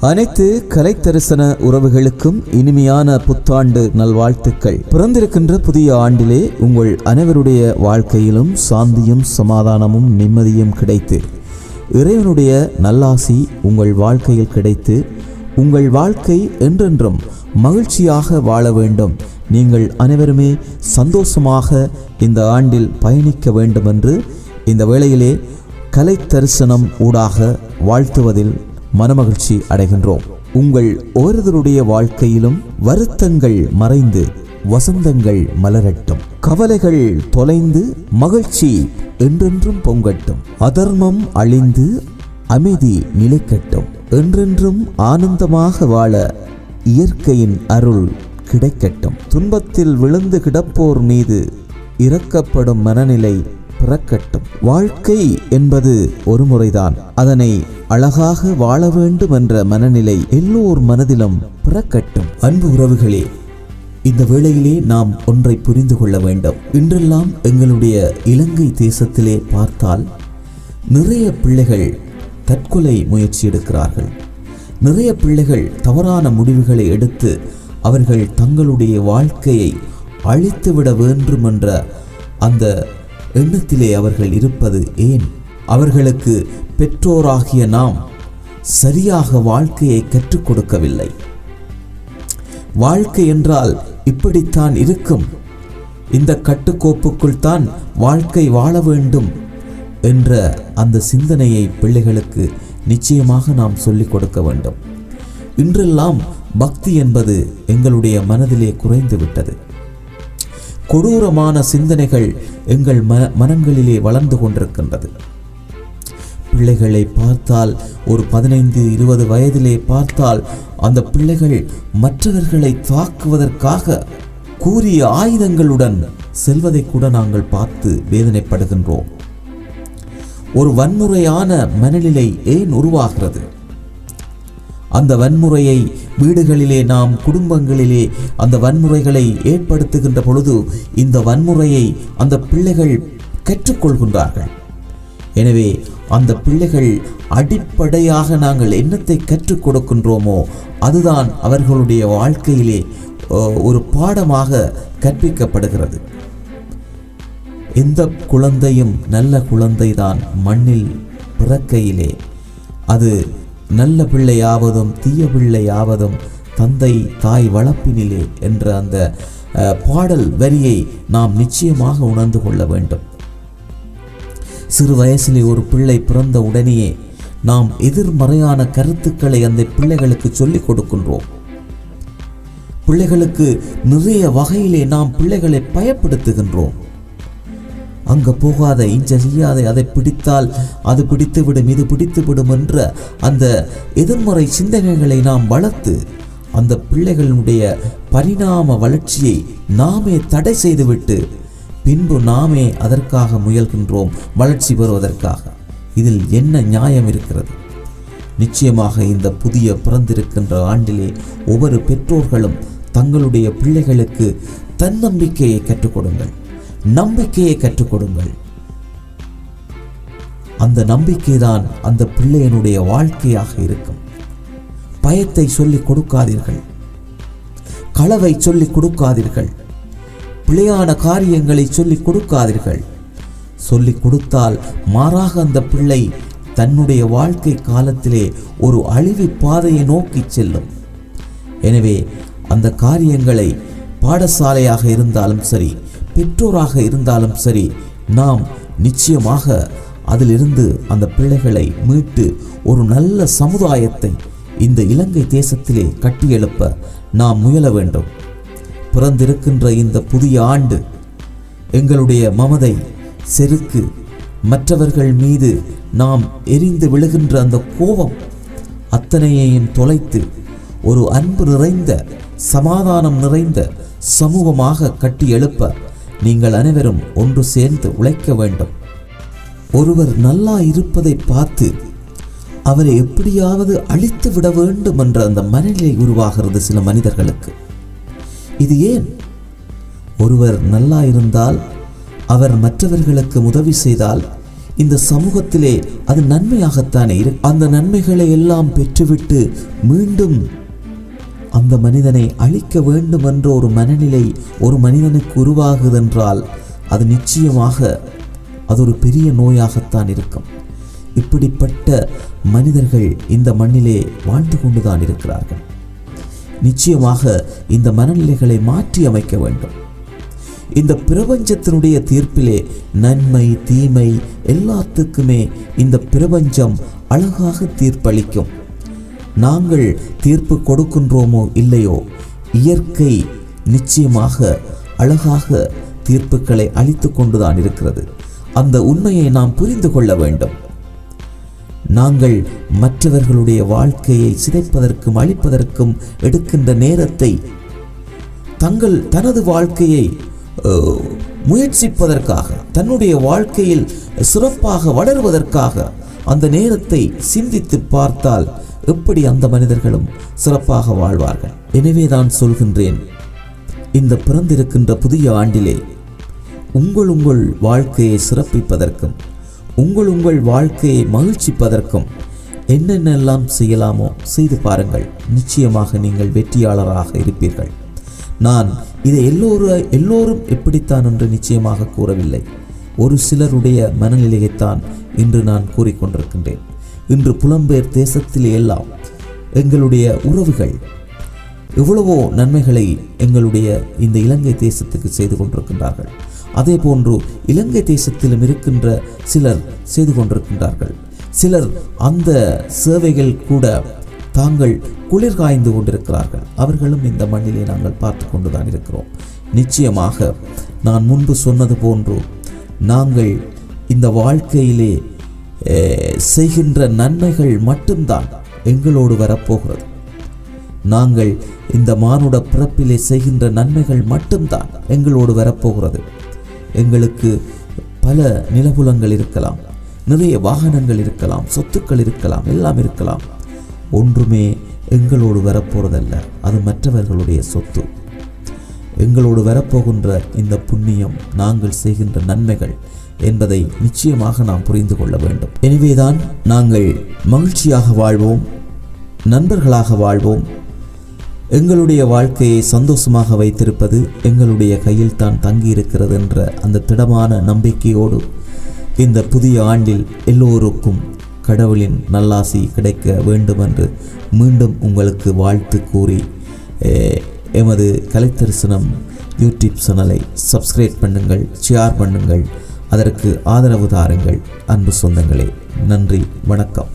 அனைத்து கலைத்தரிசன உறவுகளுக்கும் இனிமையான புத்தாண்டு நல்வாழ்த்துக்கள். பிறந்திருக்கின்ற புதிய ஆண்டிலே உங்கள் அனைவருடைய வாழ்க்கையிலும் சாந்தியும் சமாதானமும் நிம்மதியும் கிடைத்து இறைவனுடைய நல்லாசி உங்கள் வாழ்க்கையில் கிடைத்து உங்கள் வாழ்க்கை என்றென்றும் மகிழ்ச்சியாக வாழ வேண்டும். நீங்கள் அனைவருமே சந்தோஷமாக இந்த ஆண்டில் பயணிக்க வேண்டும் என்று இந்த வேளையிலே கலை தரிசனம் ஊடாக வாழ்த்துவதில் மனமகிழ்ச்சி அடைகின்றோம். உங்கள் ஒவ்வொருவருடைய வாழ்க்கையிலும் வருத்தங்கள் மறைந்து வசந்தங்கள் மலரட்டும். கவலைகள் தொலைந்து மகிழ்ச்சி என்றென்றும் பொங்கட்டும். அதர்மம் அழிந்து அமைதி நிலைக்கட்டும். என்றென்றும் ஆனந்தமாக வாழ இயற்கையின் அருள் கிடைக்கட்டும். துன்பத்தில் விழுந்து கிடப்போர் மீது இறக்கப்படும் மனநிலை பிறக்கட்டும். வாழ்க்கை என்பது ஒரு முறைதான். அதனை அழகாக வாழ வேண்டும் என்ற மனநிலை எல்லோர் மனதிலும் பிறக்கட்டும். அன்பு உறவுகளே இந்த வேளையிலே நாம் ஒன்றை புரிந்து கொள்ள வேண்டும். இன்றெல்லாம் எங்களுடைய இலங்கை தேசத்திலே பார்த்தால் நிறைய பிள்ளைகள் தற்கொலை முயற்சி எடுக்கிறார்கள். நிறைய பிள்ளைகள் தவறான முடிவுகளை எடுத்து அவர்கள் தங்களுடைய வாழ்க்கையை அழித்துவிட வேண்டும் என்ற அந்த எண்ணத்திலே அவர்கள் இருப்பது ஏன்? அவர்களுக்கு பெற்றோராகிய நாம் சரியாக வாழ்க்கையை கற்றுக் கொடுக்கவில்லை. வாழ்க்கை என்றால் இப்படித்தான் இருக்கும். இந்த கட்டுக்கோப்புக்குள் தான் வாழ்க்கை வாழ வேண்டும் என்ற அந்த சிந்தனையை பிள்ளைகளுக்கு நிச்சயமாக நாம் சொல்லிக் கொடுக்க வேண்டும். இன்றெல்லாம் பக்தி என்பது எங்களுடைய மனதிலே குறைந்து விட்டது. கொடூரமான சிந்தனைகள் எங்கள் ம மனங்களிலே வளர்ந்து கொண்டிருக்கின்றது. பிள்ளைகளை பார்த்தால் ஒரு பதினைந்து இருபது வயதிலே பார்த்தால் அந்த பிள்ளைகள் மற்றவர்களை தாக்குவதற்காக கூறிய ஆயுதங்களுடன் செல்வதை கூட நாங்கள் பார்த்து வேதனைப்படுகின்றோம். ஒரு வன்முறையான மனநிலை ஏன் உருவாகிறது? அந்த வன்முறையை வீடுகளிலே நாம் குடும்பங்களிலே அந்த வன்முறைகளை ஏற்படுத்துகின்ற பொழுது இந்த வன்முறையை அந்த பிள்ளைகள் கற்றுக்கொள்கின்றார்கள். எனவே அந்த பிள்ளைகள் அடிப்படையாக நாங்கள் என்னத்தை கற்றுக் கொடுக்கின்றோமோ அதுதான் அவர்களுடைய வாழ்க்கையிலே ஒரு பாடமாக கற்பிக்கப்படுகிறது. எந்த குழந்தையும் நல்ல குழந்தைதான் மண்ணில் பிறக்கையிலே. அது நல்ல பிள்ளையாவதும் தீய பிள்ளையாவதும் தந்தை தாய் வளர்ப்பினிலே என்ற அந்த பாடல் வரியை நாம் நிச்சயமாக உணர்ந்து கொள்ள வேண்டும். சிறு வயசிலே ஒரு பிள்ளை பிறந்த உடனேயே நாம் எதிர்மறையான கருத்துக்களை அந்த பிள்ளைகளுக்கு சொல்லிக் கொடுக்கின்றோம். பிள்ளைகளுக்கு நிறைய வகையிலே நாம் பிள்ளைகளை பயப்படுத்துகின்றோம். அங்கே போகாத இஞ்ச செய்யாத அதை பிடித்தால் அது பிடித்துவிடும் இது பிடித்துவிடும் என்ற அந்த எதிர்மறை சிந்தனைகளை நாம் வளர்த்து அந்த பிள்ளைகளுடைய பரிணாம வளர்ச்சியை நாமே தடை செய்துவிட்டு பின்பு நாமே அதற்காக முயல்கின்றோம் வளர்ச்சி பெறுவதற்காக. இதில் என்ன நியாயம் இருக்கிறது? நிச்சயமாக இந்த புதிய பிறந்திருக்கின்ற ஆண்டிலே ஒவ்வொரு பெற்றோர்களும் தங்களுடைய பிள்ளைகளுக்கு தன்னம்பிக்கையை கற்றுக் கொடுங்கள். நம்பிக்கையை கற்றுக் கொடுங்கள். அந்த நம்பிக்கைதான் அந்த பிள்ளையனுடைய வாழ்க்கையாக இருக்கும். பயத்தை சொல்லிக் கொடுக்காதீர்கள். களவை சொல்லிக் கொடுக்காதீர்கள். பிழையான காரியங்களை சொல்லிக் கொடுக்காதீர்கள். சொல்லிக் கொடுத்தால் மாறாக அந்த பிள்ளை தன்னுடைய வாழ்க்கை காலத்திலே ஒரு அழிவு பாதையை நோக்கி செல்லும். எனவே அந்த காரியங்களை பாடசாலையாக இருந்தாலும் சரி பெற்றோராக இருந்தாலும் சரி நாம் நிச்சயமாக அதிலிருந்து அந்த பிள்ளைகளை மீட்டு ஒரு நல்ல சமுதாயத்தை இந்த இலங்கை தேசத்திலே கட்டியெழுப்ப நாம் முயல வேண்டும். பிறந்திருக்கின்ற இந்த புதிய ஆண்டு எங்களுடைய மமதை செருக்கு மற்றவர்கள் மீது நாம் எரிந்து விழுகின்ற அந்த கோபம் அத்தனையையும் தொலைத்து ஒரு அன்பு நிறைந்த சமாதானம் நிறைந்த சமூகமாக கட்டி எழுப்ப நீங்கள் அனைவரும் ஒன்று சேர்ந்து உழைக்க வேண்டும். ஒருவர் நல்லா இருப்பதை பார்த்து அவரை எப்படியாவது அழித்து விட வேண்டும் என்ற அந்த மனநிலை உருவாகிறது சில மனிதர்களுக்கு. இது ஏன்? ஒருவர் நல்லா இருந்தால் அவர் மற்றவர்களுக்கு உதவி செய்தால் இந்த சமூகத்திலே அது நன்மையாகத்தானே இரு அந்த நன்மைகளை எல்லாம் பெற்றுவிட்டு மீண்டும் அந்த மனிதனை அழிக்க வேண்டும் என்ற ஒரு மனநிலை ஒரு மனிதனுக்கு உருவாகுதென்றால் அது நிச்சயமாக அது ஒரு பெரிய நோயாகத்தான் இருக்கும். இப்படிப்பட்ட மனிதர்கள் இந்த மண்ணிலே வாழ்ந்து கொண்டுதான் இருக்கிறார்கள். நிச்சயமாக இந்த மனநிலைகளை மாற்றி அமைக்க வேண்டும். இந்த பிரபஞ்சத்தினுடைய தீர்ப்பிலே நன்மை தீமை எல்லாத்துக்குமே இந்த பிரபஞ்சம் அழகாக தீர்ப்பளிக்கும். நாங்கள் தீர்ப்பு கொடுக்கின்றோமோ இல்லையோ? இயற்கை நிச்சயமாக அழகாக தீர்ப்புகளை அளித்து கொண்டுதான் இருக்கிறது. அந்த உண்மையை நாம் புரிந்து கொள்ள வேண்டும். நாங்கள் மற்றவர்களுடைய வாழ்க்கையை சிதைப்பதற்கும் அழிப்பதற்கும் எடுக்கின்ற நேரத்தை தங்கள் தனது வாழ்க்கையை முயற்சிப்பதற்காக தன்னுடைய வாழ்க்கையில் சிறப்பாக வளருவதற்காக அந்த நேரத்தை சிந்தித்து பார்த்தால் எப்படி அந்த மனிதர்களும் சிறப்பாக வாழ்வார்கள்? எனவே நான் சொல்கின்றேன். இந்த பிறந்திருக்கின்ற புதிய ஆண்டிலே உங்கள் உங்கள் வாழ்க்கையை சிறப்பிப்பதற்கும் உங்கள் உங்கள் வாழ்க்கையை மகிழ்ச்சிப்பதற்கும் என்னென்னெல்லாம் செய்யலாமோ செய்து பாருங்கள். நிச்சயமாக நீங்கள் வெற்றியாளராக இருப்பீர்கள். நான் இதை எல்லோரும் எல்லோரும் எப்படித்தான் என்று நிச்சயமாக கூறவில்லை. ஒரு சிலருடைய மனநிலையைத்தான் இன்று நான் கூறிக்கொண்டிருக்கின்றேன். இன்று புலம்பெயர் தேசத்திலே எல்லாம் எங்களுடைய உறவுகள் எவ்வளவோ நன்மைகளை எங்களுடைய இந்த இலங்கை தேசத்துக்கு செய்து கொண்டிருக்கின்றார்கள். அதே போன்று இலங்கை தேசத்திலும் இருக்கின்ற சிலர் செய்து கொண்டிருக்கின்றார்கள். சிலர் அந்த சேவைகள் கூட தாங்கள் குளிர் காய்ந்து கொண்டிருக்கிறார்கள். அவர்களும் இந்த மண்ணிலே நாங்கள் பார்த்து கொண்டுதான் இருக்கிறோம். நிச்சயமாக நான் முன்பு சொன்னது போன்று நாங்கள் இந்த வாழ்க்கையிலே செய்கின்ற நன்மைகள் மட்டும்தான் எங்களோடு வரப்போகிறது. நாங்கள் இந்த மானுட பிறப்பிலே செய்கின்ற நன்மைகள் மட்டும்தான் எங்களோடு வரப்போகிறது. எங்களுக்கு பல நிலபுலங்கள் இருக்கலாம் நிறைய வாகனங்கள் இருக்கலாம் சொத்துக்கள் இருக்கலாம் எல்லாம் இருக்கலாம். ஒன்றுமே எங்களோடு வரப்போகிறதல்ல அது மற்றவர்களுடைய சொத்து. எங்களோடு வரப்போகின்ற இந்த புண்ணியம் நாங்கள் செய்கின்ற நன்மைகள் என்பதை நிச்சயமாக நாம் புரிந்து கொள்ள வேண்டும். எனவேதான் நாங்கள் மகிழ்ச்சியாக வாழ்வோம் நண்பர்களாக வாழ்வோம். எங்களுடைய வாழ்க்கையை சந்தோஷமாக வைத்திருப்பது எங்களுடைய கையில் தான் தங்கியிருக்கிறது என்ற அந்த திடமான நம்பிக்கையோடு இந்த புதிய ஆண்டில் எல்லோருக்கும் கடவுளின் நல்லாசி கிடைக்க வேண்டும் என்று மீண்டும் உங்களுக்கு வாழ்த்து கூறி எமது கலைத்தரிசனம் யூடியூப் சேனலை சப்ஸ்கிரைப் பண்ணுங்கள் ஷேர் பண்ணுங்கள். அதற்கு ஆதரவு தாருங்கள். அன்பு சொந்தங்களே நன்றி வணக்கம்.